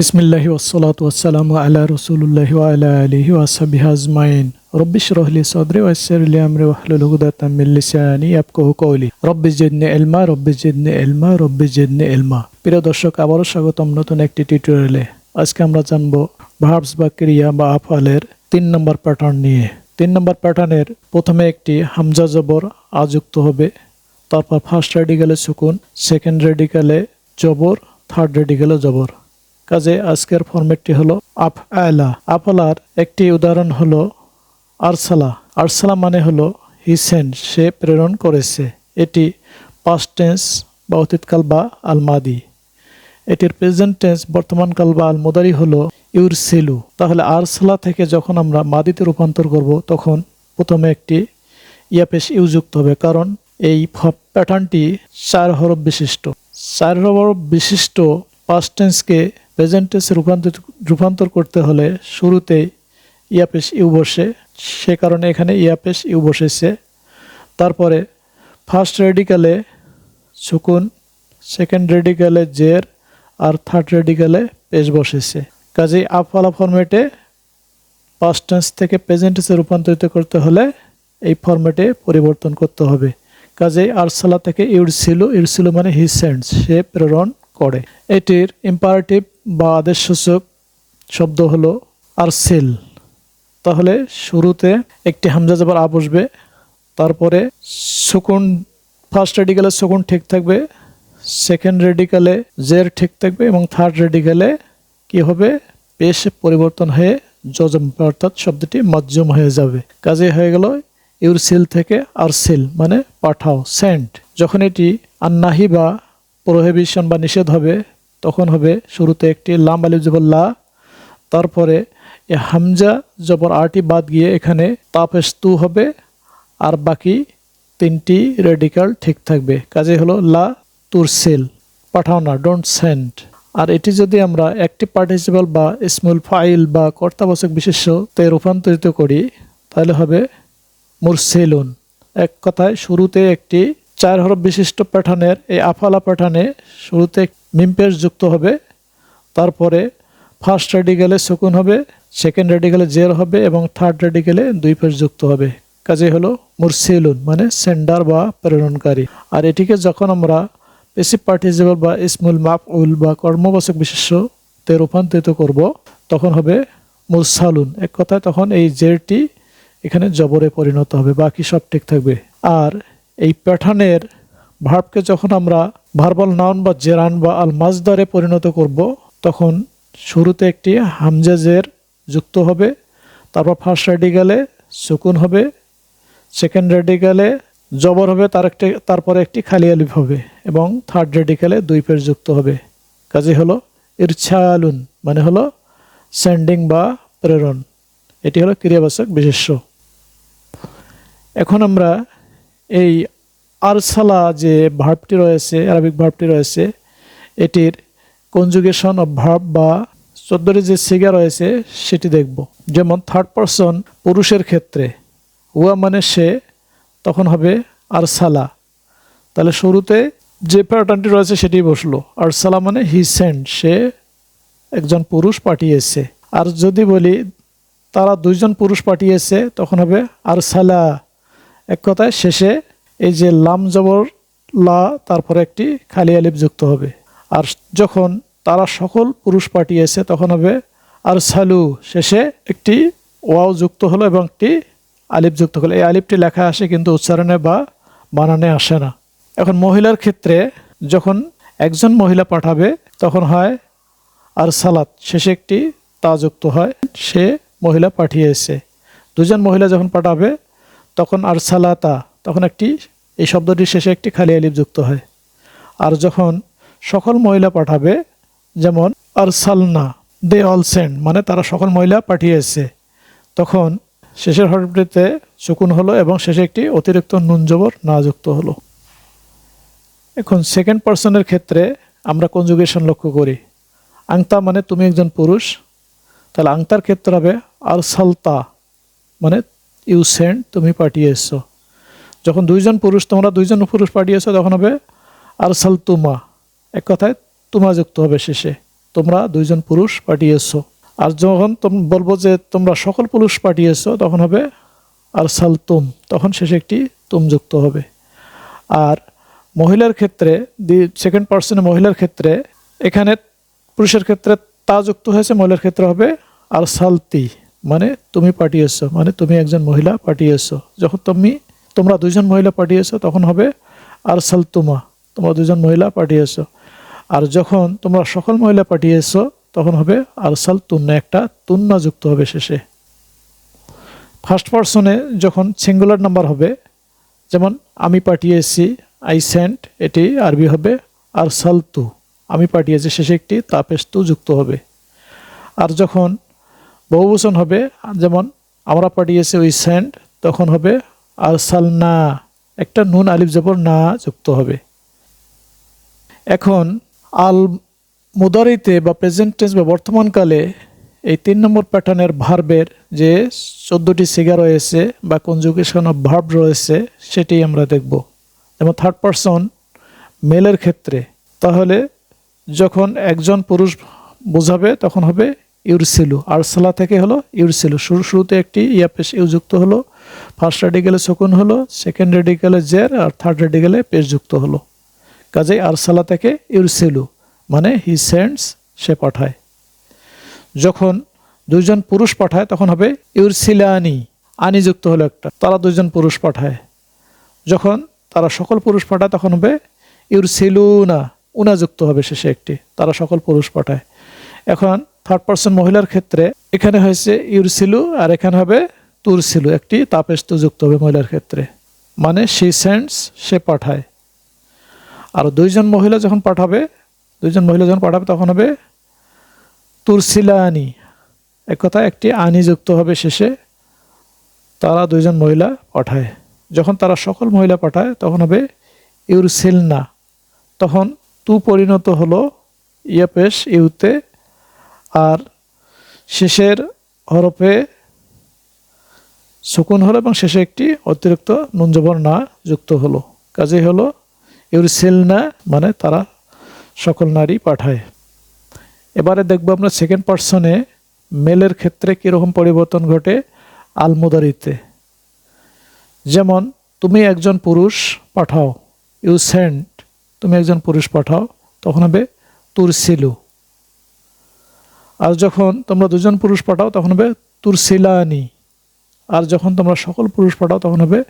বিসমিল্লাহি ওসলাত ওয়াসালামু আলা রসুল্লাহি ওয়ালা আলিহি ওয়াসাবি আজমাইন। রব্বিশ রহলি সদরি ওয়াসিরলি আমরি ওয়াহলুল উকদাতাম মিন রব্বি জিদনি ইলমা, রব্বি জিদনি ইলমা, রব্বি জিদনি ইলমা। প্রিয় দর্শক, আবারও স্বাগতম নতুন একটি টিউটোরিয়ালে। আজকে আমরা জানব ভার্বস বা ক্রিয়া বা আফালের তিন নম্বর প্যাটার্ন নিয়ে। তিন নম্বর প্যাটার্নের প্রথমে একটি হামজা জবর আযুক্ত হবে, তারপর ফার্স্ট রেডিকালে সুকুন, সেকেন্ড রেডিকালে জবর, থার্ড রেডিকালে জবর। কাজে আজকের ফরম্যাটটি হলো আফ আলা আফলার একটি উদাহরণ হলো আরসালা। আরসালা মানে হলো হি সেন্ড সে প্রেরণ করেছে। এটি পাস্ট টেন্স বা অতীতকাল বা আলমাদি। এটির প্রেজেন্ট টেন্স বর্তমানকাল বা আলমোদারি হলো ইউর সেলু তাহলে আরসালা থেকে যখন আমরা মাদিতে রূপান্তর করব, তখন প্রথমে একটি ইয়াপেশ ইউ যুক্ত হবে, কারণ এই প্যাটার্নটি চার হরফ বিশিষ্ট। চার হরফ বিশিষ্ট পাস্ট টেন্সকে প্রেজেন্ট টেন্সে রূপান্তর রূপান্তর করতে হলে শুরুতে ইয়াপেশ ইউ বসে, সে কারণে এখানে ইয়াপেশ ইউ বসেছে। তারপরে ফার্স্ট রেডিকালে সুকুন সেকেন্ড রেডিকালে জের, আর থার্ড রেডিকালে পেশ বসেছে। কাজেই আফালা ফরম্যাটে পাস্ট টেন্স থেকে প্রেজেন্ট টেন্সে রূপান্তরিত করতে হলে এই ফরম্যাটে পরিবর্তন করতে হবে। কাজেই আরসালা থেকে ইউরসিলু ইউরসিলু মানে হি সেন্ডস সে প্রেরণ করে। এটির ইম্পারেটিভ বা আদেশসূচক শব্দ হলো আরসেল। তাহলে শুরুতে একটি হামজা জবর আ বসবে, তারপরে সুকুন ফার্স্ট রেডিকালে সুকুন ঠিক থাকবে সেকেন্ড রেডিকালে জের ঠিক থাকবে এবং থার্ড রেডিকালে কি হবে? পেশ পরিবর্তন হয়ে যজম, অর্থাৎ শব্দটি মজ্জুম হয়ে যাবে। কাজে হয়ে গেল ইউরসিল থেকে আরসিল মানে পাঠাও সেন্ট যখন এটি আন্নাহি বা প্রোহেবিশন বা নিষেধ হবে তখন হবে শুরুতে একটি লাম আলিফ জবর লা, তারপরে এ হামজা জবর আরটি বাদ গিয়ে এখানে তাপেস তু হবে, আর বাকি তিনটি রেডিকাল ঠিক থাকবে। কাজে হলো লা তুরসিল পাঠাও না ডোন্ট সেন্ড আর এটি যদি আমরা একটি পার্টিসিপাল বা স্মুল ফাইল বা কর্তাবাচক বিশেষ্যতে রূপান্তরিত করি, তাহলে হবে মুরসেলুন। এক কথায় শুরুতে একটি চার হরফ বিশিষ্ট প্যাটার্নের এই আফালা প্যাটার্নে শুরুতে মিমপেশ যুক্ত হবে, তারপরে ফার্স্ট রেডিকেলে সুকুন হবে সেকেন্ড রেডিকেলে জের হবে এবং থার্ড রেডিকেলে দুই পেশ যুক্ত হবে। কাজে হলো মুরসিলুন মানে সেন্ডার বা প্রেরণকারী। আর এটিকে যখন আমরা পেসিভ পার্টিসিপাল বা ইসমুল মাপ উল বা কর্মবাচক বিশেষ্যতে রূপান্তরিত করব, তখন হবে মুরসালুন। এক কথায় তখন এই জেরটি এখানে জবরে পরিণত হবে, বাকি সব ঠিক থাকবে। আর এই প্যাটার্নের ভার্বকে যখন আমরা ভার্বাল নাউন বা জেরান বা আল মাজদারে পরিণত করব, তখন শুরুতে একটি হামজাজের যুক্ত হবে, তারপর ফার্স্ট রেডিকালে সুকুন হবে সেকেন্ড রেডিকালে জবর হবে, তার একটি, তারপরে একটি খালি আলিফ হবে এবং থার্ড রেডিকালে দুই পের যুক্ত হবে। কাজে হলো ইরছালুন মানে হলো সেন্ডিং বা প্রেরণ। এটি হলো ক্রিয়াবাচক বিশেষ্য। এখন আমরা এই আরসালা যে ভার্বটি রয়েছে আরবিক ভার্বটি রয়েছে, এটির কনজুগেশন অফ ভার্ব বা চোদ্দটি যে সিগা রয়েছে, সেটি দেখব। যেমন থার্ড পারসন পুরুষের ক্ষেত্রে, হুয়া মানে সে, তখন হবে আরসালা। তাহলে শুরুতে যে প্যাটার্নটি রয়েছে সেটি বসল। আরসালা মানে হি সেন্ড সে একজন পুরুষ পাঠিয়েছে। আর যদি বলি, তারা দুইজন পুরুষ পাঠিয়েছে, তখন হবে আরসালা। এক কথায় শেষে এই যে লাম জবর, লা তারপরে একটি খালি আলিফ যুক্ত হবে। আর যখন তারা সকল পুরুষ পাঠিয়েছে, তখন হবে আর সালু শেষে একটি ওয়াও যুক্ত হলো এবং একটি আলিফ যুক্ত হলো। এই আলিফটি লেখা আসে কিন্তু উচ্চারণে বা বানানে আসে না। এখন মহিলার ক্ষেত্রে যখন একজন মহিলা পাঠাবে, তখন হয় আর সালাত শেষে একটি তা যুক্ত হয়, সে মহিলা পাঠিয়েছে। দুজন মহিলা যখন পাঠাবে, তখন আর সালাতা তখন একটি, এই শব্দটির শেষে একটি খালি আলিফ যুক্ত হয়। আর যখন সকল মহিলা পাঠাবে, যেমন আর সালনা দে অল সেন্ড মানে তারা সকল মহিলা পাঠিয়েছে, তখন শেষের হরফটিতে সুকুন হলো এবং শেষে একটি অতিরিক্ত নুন জবর না যুক্ত হলো। এখন সেকেন্ড পার্সনের ক্ষেত্রে আমরা কনজুগেশন লক্ষ্য করি। আংতা মানে তুমি একজন পুরুষ, তাহলে আংতার ক্ষেত্রে হবে আর সালতা মানে ইউ সেন্ড তুমি পাঠিয়েছো। যখন দুইজন পুরুষ, তোমরা দুইজন পুরুষ পাঠিয়েছো, তখন হবে আর সাল তুমা এক কথায়, তুমা যুক্ত হবে শেষে। তোমরা দুইজন পুরুষ পাঠিয়েছো। আর যখন বলব যে তোমরা সকল পুরুষ পাঠিয়েছো, তখন হবে আর সাল তুম তখন শেষে একটি তুম যুক্ত হবে। আর মহিলার ক্ষেত্রে, দি সেকেন্ড পার্সনে মহিলার ক্ষেত্রে, এখানে পুরুষের ক্ষেত্রে তা যুক্ত হয়েছে, মহিলার ক্ষেত্রে হবে আর সালতি মানে তুমি পাঠিয়েছো মানে তুমি একজন মহিলা পাঠিয়েছো। যখন তুমি তোমরা দুজন মহিলা পাঠিয়েছো, তখন হবে আর সালতুমা তোমরা দুজন মহিলা পাঠিয়েছো। আর যখন তোমরা সকল মহিলা পাঠিয়েছো, তখন হবে আর সাল একটা তুন্না যুক্ত হবে শেষে। ফার্স্ট পার্সনে যখন সিঙ্গুলার নাম্বার হবে, যেমন আমি পাঠিয়েছি আই সেন্ট এটি আরবি হবে আর সালতু আমি পাঠিয়েছি, শেষে একটি তাপেস্তু যুক্ত হবে। আর যখন বহুবচন হবে, যেমন আমরা পাঠিয়েছি ওই সেন্ট তখন হবে আর সাল না একটা নুন আলিফ জবর না যুক্ত হবে। এখন আল মুদারিতে বা প্রেজেন্ট টেন্স বা বর্তমানকালে এই তিন নম্বর প্যাটার্নের ভার্বের যে চোদ্দোটি সিগা রয়েছে বা কনজুকেশন অফ ভার্ব রয়েছে সেটি আমরা দেখব। যেমন থার্ড পারসন, মেলের ক্ষেত্রে। তাহলে, যখন একজন পুরুষ বোঝাবে, তখন হবে ইউরসিলু। আরসালা থেকে হলো ইউরসিলু। শুরু শুরুতে একটি ইয়াপেশ ইউ যুক্ত হলো ফার্স্ট রেডিকেলে শকুন হলো সেকেন্ড রেডিকেলে জের আর থার্ড রেডিকেলে পেশ যুক্ত হলো। কাজেই আরসালা থেকে ইউরসিলু মানে হি সেন্ডস সে পাঠায়। যখন দুইজন পুরুষ পাঠায়, তখন হবে ইউরসিলানি আনি যুক্ত হলো একটা, তারা দুইজন পুরুষ পাঠায়। যখন তারা সকল পুরুষ পাঠায়, তখন হবে ইউরসিলুনা উনা যুক্ত হবে শেষে একটি, তারা সকল পুরুষ পাঠায়। এখন থার্ড পার্সন মহিলার ক্ষেত্রে এখানে হয়েছে ইউরসিলু আর এখানে হবে তুরসিলু একটি তাপেস্তু যুক্ত হবে মহিলার ক্ষেত্রে। মানে সি সেন্ডস সে পাঠায়। আর দুইজন মহিলা যখন পাঠাবে, দুইজন মহিলা যখন পাঠাবে, তখন হবে তুরসিলানি। এক কথা একটি আনি যুক্ত হবে শেষে, তারা দুইজন মহিলা পাঠায়। যখন তারা সকল মহিলা পাঠায়, তখন হবে ইউরসিলনা। তখন তু পরিণত হলো ইয়াপেশ ইউতে, আর শেষের হরফে সুকুন হলো এবং শেষে একটি অতিরিক্ত নুনজবর না যুক্ত হলো। কাজে হলো ইউরসিলনা মানে তারা সকল নারী পাঠায়। এবারে দেখব আমরা সেকেন্ড পার্সনে মেলের ক্ষেত্রে কীরকম পরিবর্তন ঘটে আলমুদারিতে। যেমন, তুমি একজন পুরুষ পাঠাও ইউ সেন্ট তুমি একজন পুরুষ পাঠাও। তখন হবে, তুরসিলু। আর যখন তোমরা দুজন পুরুষ পাঠাও, তখন হবে, তুরসিলানি। আর যখন তোমরা সকল পুরুষ পাঠাও তখন হবে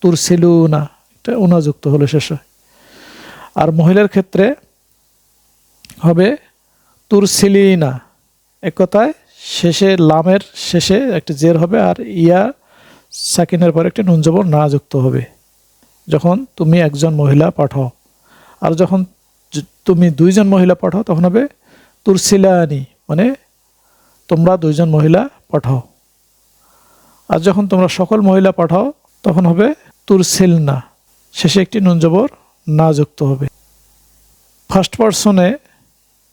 তুরসিলুনা। এটা উনাযুক্ত হলো শেষে আর মহিলার ক্ষেত্রে হবে তোর তুরসিলিনা। এক কথায় শেষে, লামের শেষে একটি জের হবে আর ইয়া সাকিনের পর একটি নুন জবর না যুক্ত হবে। যখন তুমি একজন মহিলা পাঠাও। আর যখন তুমি দুইজন মহিলা পাঠাও, তখন হবে তোর তুরসিলানি। মানে তোমরা দুইজন মহিলা পাঠাও। আর যখন তোমরা সকল মহিলা পাঠাও, তখন হবে তুরসিলনা। শেষে একটি নুন জবর না যুক্ত হবে ফার্স্ট পার্সনে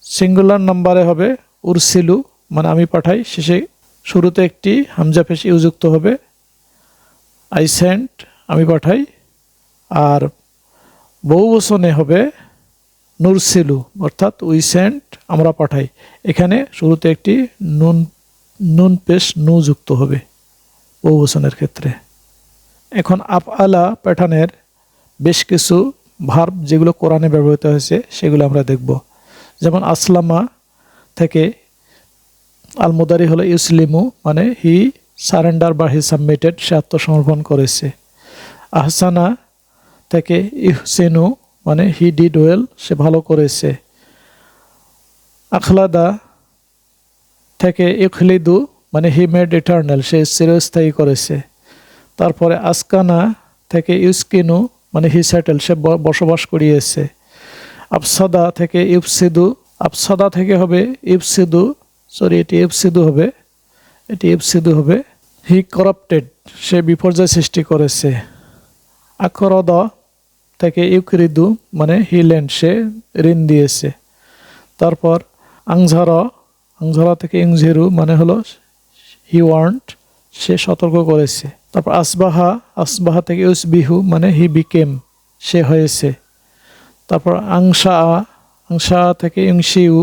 সিঙ্গুলার নাম্বারে হবে উরসিলু মানে আমি পাঠাই। শেষে শুরুতে একটি হামজা পেশ ইউযুক্ত হবে। আই সেন্ট আমি পাঠাই। আর বহু বচনে হবে নুরসিলু, অর্থাৎ উই সেন্ট আমরা পাঠাই। এখানে শুরুতে একটি নুন নুন পেশ নু যুক্ত হবে। বহু বচনের ক্ষেত্রে। এখন আপ আলা প্যাটার্নের বেশ কিছু ভার্ব যেগুলো কোরআনে ব্যবহৃত হয়েছে, সেগুলো আমরা দেখব। যেমন আসলামা থেকে আলমুদারি হলো ইউসলিমু মানে হি সারেন্ডার বা হি সাবমিটেড, সে আত্মসমর্পণ করেছে। আহসানা থেকে ইহসেনু মানে হি ডিড ওয়েল, সে ভালো করেছে। আখলাদা থেকে ইখলিদু মানে হি মেড ইটার্নাল সে চিরস্থায়ী করেছে। তারপরে আসকানা থেকে ইউস্কিনু মানে হি সেটেল সে বসবাস করিয়েছে। আফসাদা থেকে ইফসিদু, আফসাদা থেকে হবে ইফসিদু সরি এটি ইফসিদু হবে, এটি ইফসিদু হবে। হি করাপ্টেড সে বিপর্যয় সৃষ্টি করেছে। আখরদ থেকে ইউক্রিদু মানে হি ল্যান্ড সে ঋণ দিয়েছে। তারপর আংঝার, আংঝারা থেকে ইংঝেরু মানে হলো হি ওয়ান্ট সে সতর্ক করেছে। তারপর আসবাহা আসবাহা থেকে ইউস বিহু মানে হি বিকেম সে হয়েছে। তারপর আংশা আংশা থেকে ইংশিউ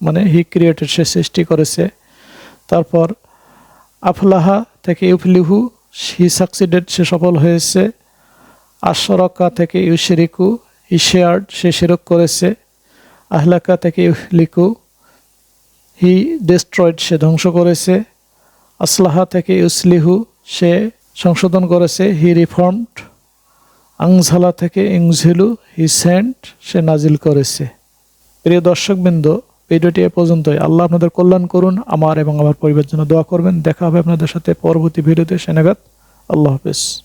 মানে হি ক্রিয়েটেড সে সৃষ্টি করেছে। তারপর আফলাহা থেকে ইউফলিহু হি সাকসিডেড সে সফল হয়েছে। আশরকা থেকে ইউশরিকু হি শেয়ার্ড সে শিরক করেছে। আহলাকা থেকে ইউহলিকু হি ডেস্ট্রয়েড সে ধ্বংস করেছে। আসলাহা থেকে ইউসলিহু সে সংশোধন করেছে, হি রিফর্মড। আংঝালা থেকে ইংঝিলু, হি সেন্ট সে নাজিল করেছে। প্রিয় দর্শকবৃন্দ, ভিডিওটি এ পর্যন্তই। আল্লাহ আপনাদের কল্যাণ করুন, আমার এবং আমার পরিবারের জন্য দোয়া করবেন। দেখা হবে আপনাদের সাথে পরবর্তী ভিডিওতে। সেনাগাত আল্লাহ হাফেজ।